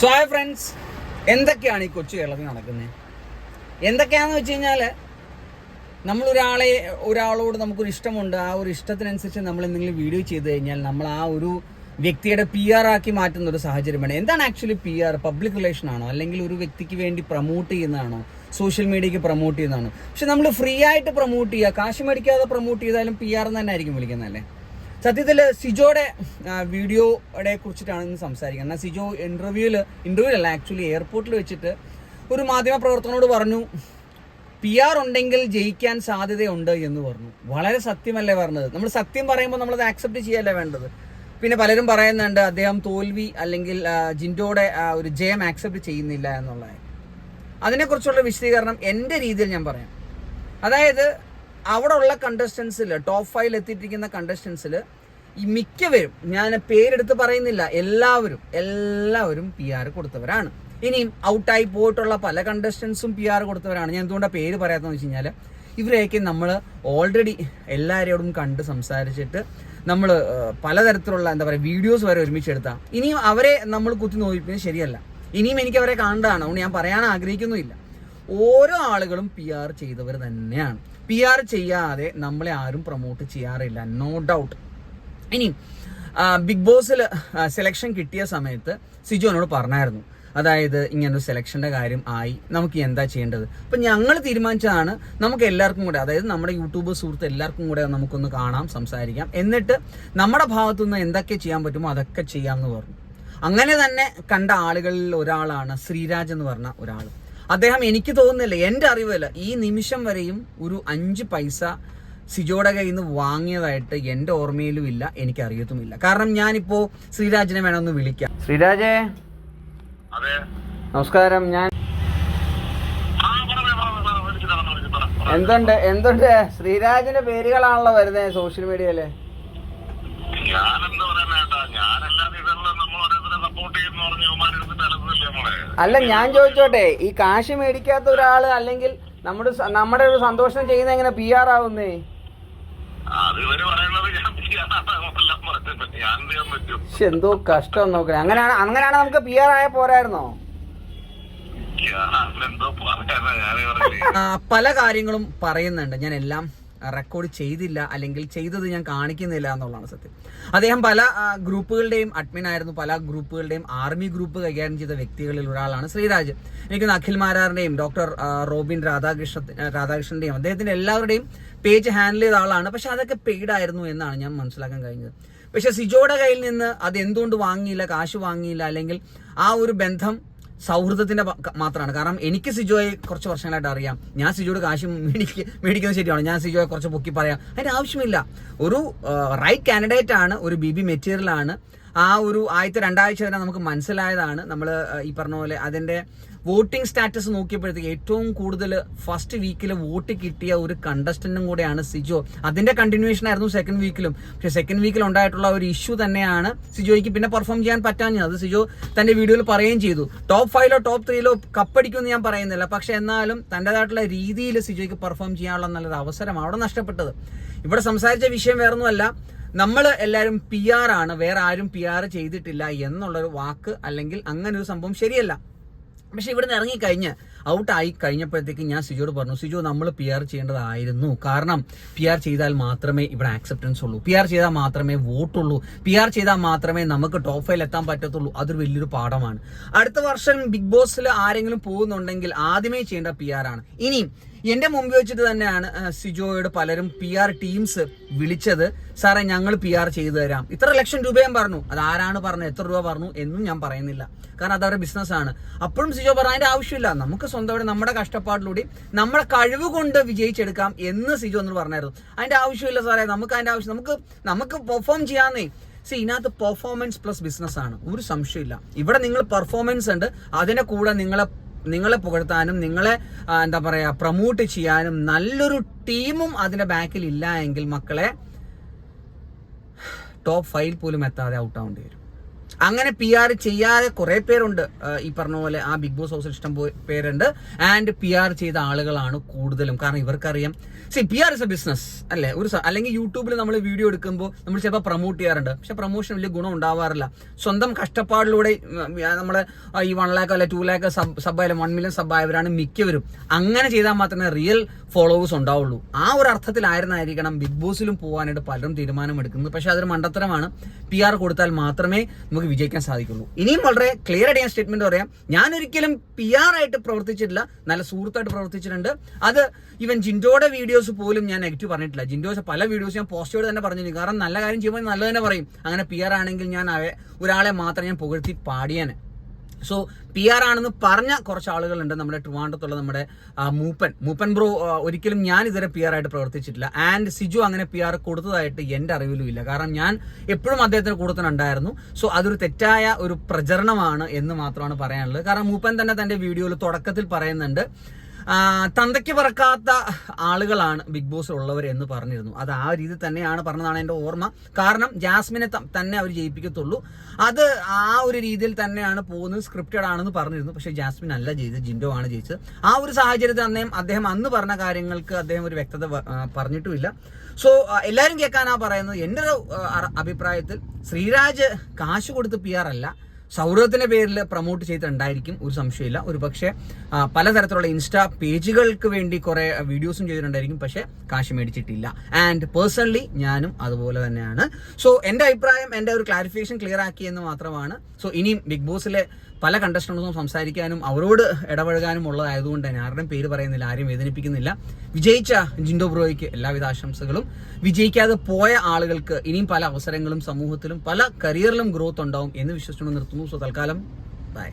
So hi friends എന്തൊക്കെയാണ് ഈ കൊച്ചു കേരളത്തിൽ നടക്കുന്നത് എന്തൊക്കെയാണെന്ന് വെച്ച് കഴിഞ്ഞാൽ നമ്മൾ ഒരാളെ ഒരാളോട് നമുക്കൊരു ഇഷ്ടമുണ്ട്. ആ ഒരു ഇഷ്ടത്തിനനുസരിച്ച് നമ്മൾ എന്തെങ്കിലും വീഡിയോ ചെയ്ത് കഴിഞ്ഞാൽ നമ്മൾ ആ ഒരു വ്യക്തിയുടെ പി ആർ ആക്കി മാറ്റുന്ന ഒരു സാഹചര്യമാണ്. എന്താണ് actually P R public relation ആണോ? അല്ലെങ്കിൽ ഒരു വ്യക്തിക്ക് വേണ്ടി പ്രൊമോട്ട് ചെയ്യുന്നതാണോ? സോഷ്യൽ മീഡിയയ്ക്ക് പ്രൊമോട്ട് ചെയ്യുന്നതാണോ? പക്ഷെ നമ്മൾ ഫ്രീ ആയിട്ട് പ്രൊമോട്ട് ചെയ്യുക കാശ് മേടിക്കാതെ പ്രൊമോട്ട് ചെയ്താലും പി ആർ തന്നെ ആയിരിക്കും വിളിക്കുന്നതല്ലേ? സത്യത്തിൽ സിജോയുടെ വീഡിയോയുടെ കുറിച്ചിട്ടാണ് ഇന്ന് സംസാരിക്കുന്നത്. എന്നാൽ സിജോ ഇന്റർവ്യൂവിൽ ഇന്റർവ്യൂവിലല്ല ആക്ച്വലി എയർപോർട്ടിൽ വെച്ചിട്ട് ഒരു മാധ്യമപ്രവർത്തകനോട് പറഞ്ഞു പി ആർ ഉണ്ടെങ്കിൽ ജയിക്കാൻ സാധ്യതയുണ്ട് എന്ന് പറഞ്ഞു. വളരെ സത്യമല്ലേ പറഞ്ഞത്? നമ്മൾ സത്യം പറയുമ്പോൾ നമ്മളത് ആക്സെപ്റ്റ് ചെയ്യല്ലേ വേണ്ടത്? പിന്നെ പലരും പറയുന്നുണ്ട് അദ്ദേഹം തോൽവി അല്ലെങ്കിൽ ജിൻഡോയുടെ ഒരു ജയം ആക്സെപ്റ്റ് ചെയ്യുന്നില്ല എന്നുള്ളത്. അതിനെക്കുറിച്ചുള്ള വിശദീകരണം എന്റെ രീതിയിൽ ഞാൻ പറയാം. അതായത് അവിടെ ഉള്ള കണ്ടസ്റ്റൻസിൽ ടോപ്പ് ഫൈവിൽ എത്തിയിട്ടിരിക്കുന്ന കണ്ടസ്റ്റൻസിൽ മിക്കവരും ഞാൻ പേരെടുത്ത് പറയുന്നില്ല എല്ലാവരും എല്ലാവരും പി ആർ കൊടുത്തവരാണ്. ഇനിയും ഔട്ടായി പോയിട്ടുള്ള പല കണ്ടസ്റ്റൻസും പി ആർ കൊടുത്തവരാണ്. ഞാൻ എന്തുകൊണ്ടാണ് പേര് പറയാത്തതെന്ന് വെച്ച് കഴിഞ്ഞാൽ ഇവരെയൊക്കെ നമ്മൾ ഓൾറെഡി എല്ലാവരോടും കണ്ട് സംസാരിച്ചിട്ട് നമ്മൾ പലതരത്തിലുള്ള എന്താ പറയുക വീഡിയോസ് വരെ ഒരുമിച്ച് എടുത്താൽ ഇനിയും അവരെ നമ്മൾ കുത്തി നോക്കിപ്പിക്കുന്നത് ശരിയല്ല. ഇനിയും എനിക്ക് അവരെ കാണേണ്ടതാണ്. അതുകൊണ്ട് ഞാൻ പറയാൻ ആഗ്രഹിക്കുന്നുമില്ല. ഓരോ ആളുകളും പി ആർ ചെയ്തവർ തന്നെയാണ്. പി ആർ ചെയ്യാതെ നമ്മളെ ആരും പ്രൊമോട്ട് ചെയ്യാറില്ല. നോ ഡൗട്ട് ഇനി ബിഗ് ബോസിൽ സെലക്ഷൻ കിട്ടിയ സമയത്ത് സിജു എന്നോട് പറഞ്ഞായിരുന്നു. അതായത് ഇങ്ങനൊരു സെലക്ഷന്റെ കാര്യം ആയി നമുക്ക് എന്താ ചെയ്യേണ്ടത്? അപ്പം ഞങ്ങൾ തീരുമാനിച്ചതാണ് നമുക്ക് എല്ലാവർക്കും കൂടെ അതായത് നമ്മുടെ യൂട്യൂബ് സുഹൃത്ത് എല്ലാവർക്കും കൂടെ നമുക്കൊന്ന് കാണാം സംസാരിക്കാം. എന്നിട്ട് നമ്മുടെ ഭാഗത്തു നിന്ന് എന്തൊക്കെ ചെയ്യാൻ പറ്റുമോ അതൊക്കെ ചെയ്യാമെന്ന് പറഞ്ഞു. അങ്ങനെ തന്നെ കണ്ട ആളുകളിൽ ഒരാളാണ് ശ്രീരാജ് എന്ന് പറഞ്ഞ ഒരാൾ അദ്ദേഹം എനിക്ക് തോന്നുന്നില്ല എന്റെ അറിവില്ല ഈ നിമിഷം വരെയും ഒരു അഞ്ച് പൈസ സിജോയുടെ കയ്യിൽ നിന്ന് വാങ്ങിയതായിട്ട് എന്റെ ഓർമ്മയിലും ഇല്ല എനിക്ക് അറിയത്തുമില്ല കാരണം ഞാനിപ്പോ ശ്രീരാജിനെ വേണമെന്ന് വിളിക്കാം. ശ്രീരാജേ. നമസ്കാരം ഞാൻ എന്തുണ്ട് എന്തുണ്ട്? ശ്രീരാജിന്റെ പേരുകളാണല്ലോ വരുന്നത് സോഷ്യൽ മീഡിയയിൽ. അല്ല ഞാൻ ചോദിച്ചോട്ടെ ഈ കാശ് മേടിക്കാത്ത ഒരാൾ അല്ലെങ്കിൽ നമ്മുടെ നമ്മുടെ ഒരു സന്തോഷം ചെയ്യുന്ന എങ്ങനെ പി ആർ ആവുന്നേ? എന്ത് കഷ്ടം നോക്കണേ. അങ്ങനെയാണ് അങ്ങനെയാണ് നമുക്ക് പി ആർ ആയ പോരായിരുന്നോ? പല കാര്യങ്ങളും പറയുന്നുണ്ട്. ഞാൻ എല്ലാം റെക്കോർഡ് ചെയ്തില്ല അല്ലെങ്കിൽ ചെയ്തത് ഞാൻ കാണിക്കുന്നില്ല എന്നുള്ളതാണ് സത്യം. അദ്ദേഹം പല ഗ്രൂപ്പുകളുടെയും അഡ്മിൻ ആയിരുന്നു. പല ഗ്രൂപ്പുകളുടെയും ആർമി ഗ്രൂപ്പ് കൈകാര്യം ചെയ്ത വ്യക്തികളിൽ ഒരാളാണ് ശ്രീരാജ്. എനിക്ക് അഖിൽ മാരാറിന്റെയും ഡോക്ടർ റോബിൻ രാധാകൃഷ്ണ രാധാകൃഷ്ണന്റെയും അദ്ദേഹത്തിന്റെ എല്ലാവരുടെയും പേജ് ഹാൻഡിൽ ചെയ്ത ആളാണ്. പക്ഷെ അതൊക്കെ പെയ്ഡ് ആയിരുന്നു എന്നാണ് ഞാൻ മനസ്സിലാക്കാൻ കഴിഞ്ഞത്. പക്ഷെ സിജോയുടെ കയ്യിൽ നിന്ന് അത് എന്തുകൊണ്ട് വാങ്ങിയില്ല കാശ് വാങ്ങിയില്ല അല്ലെങ്കിൽ ആ ഒരു ബന്ധം സൗഹൃദത്തിന്റെ മാത്രമാണ്. കാരണം എനിക്ക് സിജോയെ കുറച്ച് വർഷങ്ങളായിട്ട് അറിയാം. ഞാൻ സിജോയുടെ കാശ് മേടിക്ക മേടിക്കുന്നത് ശരിയാണ്. ഞാൻ സിജോയെ കുറച്ച് പൊക്കി പറയാം. അതിന്റെ ആവശ്യമില്ല. ഒരു റൈറ്റ് കാൻഡിഡേറ്റ് ആണ് ഒരു ബി ബി മെറ്റീരിയൽ ആണ്. ആ ഒരു ആദ്യത്തെ രണ്ടാഴ്ച തന്നെ നമുക്ക് മനസ്സിലായതാണ്. നമ്മൾ ഈ പറഞ്ഞ പോലെ അതിന്റെ വോട്ടിംഗ് സ്റ്റാറ്റസ് നോക്കിയപ്പോഴത്തേക്ക് ഏറ്റവും കൂടുതൽ ഫസ്റ്റ് വീക്കിൽ വോട്ട് കിട്ടിയ ഒരു കണ്ടസ്റ്റന്റും കൂടെയാണ് സിജോ. അതിന്റെ കണ്ടിന്യൂഷൻ ആയിരുന്നു സെക്കൻഡ് വീക്കിലും പക്ഷെ സെക്കൻഡ് വീക്കിൽ ഉണ്ടായിട്ടുള്ള ഒരു ഇഷ്യൂ തന്നെയാണ് സിജോയ്ക്ക് പിന്നെ പെർഫോം ചെയ്യാൻ പറ്റാഞ്ഞത്. അത് സിജോ തന്റെ വീഡിയോയിൽ പറയുകയും ചെയ്തു. ടോപ്പ് ഫൈവിലോ ടോപ്പ് ത്രീയിലോ കപ്പടിക്കുമെന്ന് ഞാൻ പറയുന്നില്ല. പക്ഷെ എന്നാലും തന്റെതായിട്ടുള്ള രീതിയിൽ സിജോയ്ക്ക് പെർഫോം ചെയ്യാനുള്ള നല്ലൊരു അവസരം അവിടെ നഷ്ടപ്പെട്ടത്. ഇവിടെ സംസാരിച്ച വിഷയം വേറൊന്നുമല്ല. നമ്മൾ എല്ലാവരും പി ആർ ആണ് വേറെ ആരും പി ആർ ചെയ്തിട്ടില്ല എന്നുള്ളൊരു വാക്ക് അല്ലെങ്കിൽ അങ്ങനെ ഒരു സംഭവം ശരിയല്ല. പക്ഷെ ഇവിടുന്ന് ഇറങ്ങിക്കഴിഞ്ഞ് ഔട്ടായി കഴിഞ്ഞപ്പോഴത്തേക്ക് ഞാൻ സിജോട് പറഞ്ഞു സിജോ നമ്മൾ പി ആർ ചെയ്യേണ്ടതായിരുന്നു. കാരണം പി ആർ ചെയ്താൽ മാത്രമേ ഇവിടെ ആക്സെപ്റ്റൻസ് ഉള്ളൂ. പി ആർ ചെയ്താൽ മാത്രമേ വോട്ടുള്ളൂ. പി ആർ ചെയ്താൽ മാത്രമേ നമുക്ക് ടോപ്പ് ഫൈൽ എത്താൻ പറ്റത്തുള്ളൂ. അതൊരു വലിയൊരു പാഠമാണ്. അടുത്ത വർഷം ബിഗ് ബോസിൽ ആരെങ്കിലും പോകുന്നുണ്ടെങ്കിൽ ആദ്യമേ ചെയ്യേണ്ട പി ആർ ആണ്. ഇനിയും എന്റെ മുമ്പ് വെച്ചിട്ട് തന്നെയാണ് സിജോയുടെ പലരും പി ആർ ടീംസ് വിളിച്ചത്. സാറേ ഞങ്ങൾ പി ആർ ചെയ്തു തരാം. ഇത്ര ലക്ഷം രൂപയും പറഞ്ഞു. അത് ആരാണ് പറഞ്ഞത്? എത്ര രൂപ പറഞ്ഞു? എന്നും ഞാൻ പറയുന്നില്ല. കാരണം അത് അവരുടെ ബിസിനസ്സാണ് അപ്പോഴും സിജോ പറഞ്ഞു അതിന്റെ ആവശ്യമില്ല. നമുക്ക് സ്വന്തമായിട്ട് നമ്മുടെ കഷ്ടപ്പാടിലൂടെ നമ്മുടെ കഴിവ് കൊണ്ട് വിജയിച്ചെടുക്കാം എന്ന് സിജോ എന്ന് പറഞ്ഞായിരുന്നു. അതിന്റെ ആവശ്യമില്ല സാറേ. നമുക്ക് അതിന്റെ ആവശ്യം നമുക്ക് നമുക്ക് പെർഫോം ചെയ്യാന്നേ. സി ഇതിനകത്ത് പെർഫോമൻസ് പ്ലസ് ബിസിനസ് ആണ്. ഒരു സംശയമില്ല ഇവിടെ നിങ്ങൾ പെർഫോമൻസ് ഉണ്ട്. അതിനെ കൂടെ നിങ്ങളെ നിങ്ങളെ പുകഴ്ത്താനും നിങ്ങളെ എന്താ പറയുക പ്രമോട്ട് ചെയ്യാനും നല്ലൊരു ടീമും അതിന്റെ ബാക്കിൽ ഇല്ല എങ്കിൽ മക്കളെ ടോപ്പ് ഫൈവ് പോലും എത്താതെ ഔട്ട് ആവേണ്ടി വരും. അങ്ങനെ പി ആർ ചെയ്യാതെ കുറെ പേരുണ്ട്. ഈ പറഞ്ഞ പോലെ ആ ബിഗ് ബോസ് ഹൗസിൽ ഇഷ്ടം പേരുണ്ട്. ആൻഡ് പി ആർ ചെയ്ത ആളുകളാണ് കൂടുതലും. കാരണം ഇവർക്കറിയാം. See P R is a business അല്ലേ? ഒരു അല്ലെങ്കിൽ യൂട്യൂബിൽ നമ്മൾ വീഡിയോ എടുക്കുമ്പോൾ നമ്മൾ ചിലപ്പോൾ പ്രൊമോട്ട് ചെയ്യാറുണ്ട്. പക്ഷെ പ്രൊമോഷൻ വലിയ ഗുണം ഉണ്ടാവാറില്ല. സ്വന്തം കഷ്ടപ്പാടിലൂടെ നമ്മുടെ ഈ വൺ ലാക്ക് അല്ലെ ടു ലാക്ക് സബ് സബ് ആയാലും വൺ മില്യൺ സബ് ആയവരാണ് മിക്കവരും. അങ്ങനെ ചെയ്താൽ മാത്രമേ റിയൽ ഫോളോവേഴ്സ് ഉണ്ടാവുള്ളൂ. ആ ഒരു അർത്ഥത്തിലായിരുന്നായിരിക്കണം ബിഗ് ബോസിലും പോകാനായിട്ട് പലരും തീരുമാനമെടുക്കുന്നത്. പക്ഷെ അതൊരു മണ്ടത്തരമാണ്. പി ആർ കൊടുത്താൽ മാത്രമേ നമുക്ക് വിജയിക്കാൻ സാധിക്കുള്ളൂ. ഇനിയും വളരെ ക്ലിയർ ആയിട്ട് ഞാൻ സ്റ്റേറ്റ്മെന്റ് പറയാം. ഞാൻ ഒരിക്കലും പി ആർ ആയിട്ട് പ്രവർത്തിച്ചിട്ടില്ല. നല്ല സുഹൃത്തായിട്ട് പ്രവർത്തിച്ചിട്ടുണ്ട്. അത് ഇവൻ ജിൻഡോയുടെ വീഡിയോസ് പോലും ഞാൻ നെഗറ്റീവ് പറഞ്ഞിട്ടില്ല. ജിൻഡോസ് പല വീഡിയോസ് ഞാൻ പോസിറ്റീവ് തന്നെ പറഞ്ഞു കാരണം നല്ല കാര്യം ചെയ്യുമ്പോൾ നല്ലത് തന്നെ പറയും. അങ്ങനെ പി ആർ ആണെങ്കിൽ ഞാൻ ഒരാളെ മാത്രം ഞാൻ പുകഴ്ത്തി പാടിയാനെ. സോ പി ആർ ആണെന്ന് പറഞ്ഞ കുറച്ച് ആളുകളുണ്ട് നമ്മുടെ ട്രിവാൻഡ്രത്തുള്ള നമ്മുടെ മൂപ്പൻ. മൂപ്പൻ ബ്രോ ഒരിക്കലും ഞാൻ ഇതുവരെ പി ആർ ആയിട്ട് പ്രവർത്തിച്ചിട്ടില്ല. ആൻഡ് സിജു അങ്ങനെ പി ആർ കൊടുത്തതായിട്ട് എന്റെ അറിവിലും ഇല്ല. കാരണം ഞാൻ എപ്പോഴും അദ്ദേഹത്തിന് കൊടുത്തിട്ടുണ്ടായിരുന്നു സോ അതൊരു തെറ്റായ ഒരു പ്രചരണമാണ് എന്ന് മാത്രമാണ് പറയാനുള്ളത്. കാരണം മൂപ്പൻ തന്നെ തന്റെ വീഡിയോയിൽ തുടക്കത്തിൽ പറയുന്നുണ്ട്. തന്തയ്ക്ക് പറക്കാത്ത ആളുകളാണ് ബിഗ് ബോസ് ഉള്ളവർ എന്ന് പറഞ്ഞിരുന്നു. അത് ആ രീതി തന്നെയാണ് പറഞ്ഞതാണ് എന്റെ ഓർമ്മ. കാരണം ജാസ്മിനെ തന്നെ അവർ ജയിപ്പിക്കത്തുള്ളൂ. അത് ആ ഒരു രീതിയിൽ തന്നെയാണ് പോകുന്നത് സ്ക്രിപ്റ്റഡ് ആണെന്ന് പറഞ്ഞിരുന്നു. പക്ഷേ ജാസ്മിൻ അല്ല ജയിച്ചത് ജിൻഡോ ആണ് ജയിച്ചത്. ആ ഒരു സാഹചര്യത്തിൽ അദ്ദേഹം അദ്ദേഹം അന്ന് പറഞ്ഞ കാര്യങ്ങൾക്ക് അദ്ദേഹം ഒരു വ്യക്തത പറഞ്ഞിട്ടുമില്ല. സോ എല്ലാവരും കേൾക്കാനാ പറയുന്നത്. എന്റെ ഒരു അഭിപ്രായത്തിൽ ശ്രീരാജ് കാശ് കൊടുത്ത് പി ആർ അല്ല. സൗഹൃദത്തിന്റെ പേരിൽ പ്രൊമോട്ട് ചെയ്തിട്ടുണ്ടായിരിക്കും ഒരു സംശയമില്ല. ഒരു പക്ഷേ പലതരത്തിലുള്ള ഇൻസ്റ്റാ പേജുകൾക്ക് വേണ്ടി കുറെ വീഡിയോസും ചെയ്തിട്ടുണ്ടായിരിക്കും പക്ഷേ കാശ് മേടിച്ചിട്ടില്ല. ആൻഡ് പേഴ്സണലി ഞാനും അതുപോലെ തന്നെയാണ്. സോ എന്റെ അഭിപ്രായം എന്റെ ഒരു ക്ലാരിഫിക്കേഷൻ ക്ലിയർ ആക്കി എന്ന് മാത്രമാണ്. സോ ഇനിയും ബിഗ് ബോസിലെ പല കണ്ടസ്റ്റൻസും സംസാരിക്കാനും അവരോട് ഇടപഴകാനും ഉള്ളതായതുകൊണ്ട് തന്നെ ആരുടെയും പേര് പറയുന്നില്ല ആരും വേദനിപ്പിക്കുന്നില്ല. വിജയിച്ച ജിൻഡോ ബ്രോയ്ക്ക് എല്ലാവിധ ആശംസകളും. വിജയിക്കാതെ പോയ ആളുകൾക്ക് ഇനിയും പല അവസരങ്ങളും സമൂഹത്തിലും പല കരിയറിലും ഗ്രോത്ത് ഉണ്ടാവും എന്ന് വിശ്വസിച്ചുകൊണ്ട് നിർത്തുന്നു. സോ തൽക്കാലം ബൈ